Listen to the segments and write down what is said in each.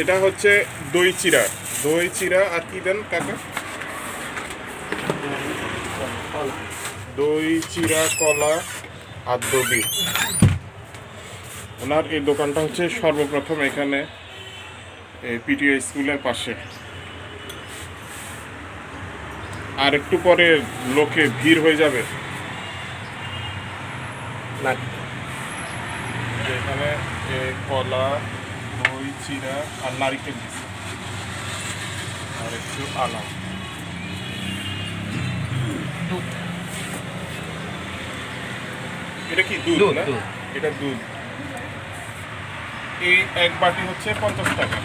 এটা হচ্ছে দই চিরা। দই চিরা আর কি দেন কাকা? দই চিরা কলা আর দবি ওনার এই দোকানটা হচ্ছে সর্বপ্রথম এখানে পিটিআই স্কুলের পাশে। আর একটু পরে লোকে ভিড় হয়ে যাবে। না। এখানে কলা দই চিরা আর নারিকেল দিচ্ছে আর একটু আনাম এটা কি দুধ না? এটা দুধ এই এক বাটি হচ্ছে পঞ্চাশ টাকা।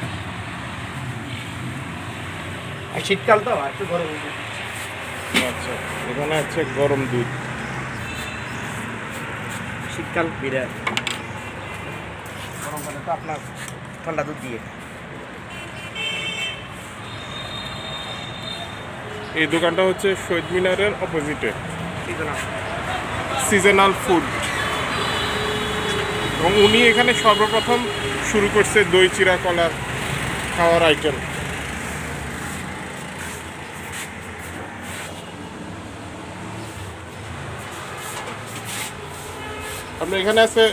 শীতকাল তো একটু গরম আচ্ছা এখানে আছে গরম দুধ। শীতকাল বিরাট। গরমকালে তো আপনার ঠান্ডা দুধ দিয়ে। এই দোকানটা হচ্ছে শহীদ মিনারের অপোজিটে সিজন সিজনাল ফুড এবং উনি এখানে সর্বপ্রথম শুরু করছে দই চিরা কলার খাওয়ার আইটেম আপনি এখানে আছে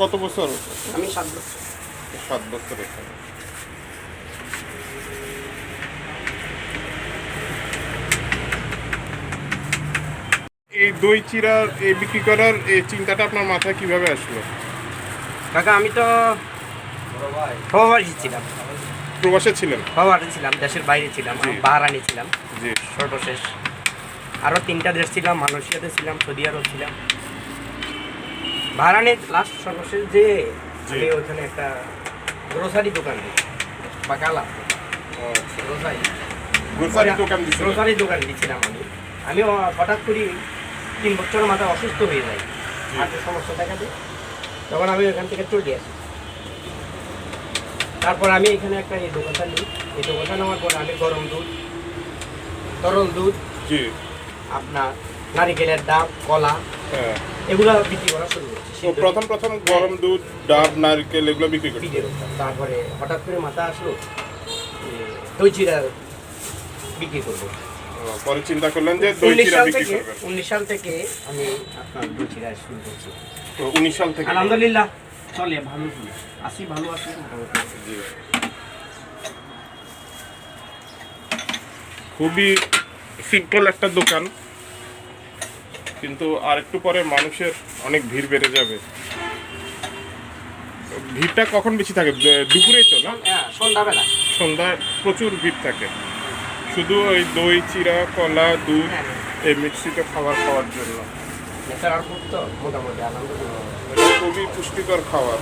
কত বছর? আমি সাত বছর। সাত বছর এখানে। এই দই চিরার এই বিক্রি করার এই চিন্তাটা আপনার মাথায় কীভাবে আসলো? কাকা আমি তো সবাই ছিলাম। প্রবাসে ছিলেন? সবাই ছিলাম দেশের বাইরে ছিলাম। বাহারানি ছিলাম। জি। সর্বশেষ। আরও তিনটা দেশ ছিলাম মালয়েশিয়াতে ছিলাম সৌদি আরব ছিলাম। বাহারানি লাস্ট সর্বশেষ যে। আমি ওখানে একটা গ্রোসারি দোকান দিই বাকালা। গ্রোসারি গ্রোসারি দোকান গ্রোসারি দোকান দিয়েছিলাম আমি। আমি হঠাৎ করে তিন বছরের মাথায় অসুস্থ হয়ে যাই হার্টের সমস্যা দেখা দেয়। তখন আমি ওখান থেকে চলে আসি। তারপর আমি এখানে একটা এই দোকানটা নিই। এই দোকানটা নেওয়ার পরে আমি গরম দুধ তরল দুধ আপনার নারিকেলের ডাব কলা হ্যাঁ। এগুলো বিক্রি করা শুরু করছি। প্রথম প্রথম গরম দুধ ডাব নারকেল এগুলো বিক্রি করতাম। তারপরে হঠাৎ করে মাথা আসলো দই চিরা বিক্রি করব। পরে চিন্তা করলেন যে দই চিরা বিক্রি করবেন। উনিশ সাল থেকে আমি আপনার দই চিরা শুরু করছি। তো উনিশ সাল থেকে? আলহামদুলিল্লাহ চলে ভালো চলে আসি ভালো আছি খুবই সিম্পল একটা দোকান। কিন্তু আর একটু পরে মানুষের অনেক ভিড় বেড়ে যাবে। ভিড়টা কখন বেশি থাকে? দুপুরেই তো না? হ্যাঁ সন্ধ্যাবেলা। সন্ধ্যায় প্রচুর ভিড় থাকে। শুধু ওই দই চিরা কলা দুধ হ্যাঁ। এই মিক্সিতে খাবার খাওয়ার জন্য। খুবই পুষ্টিকর খাবার।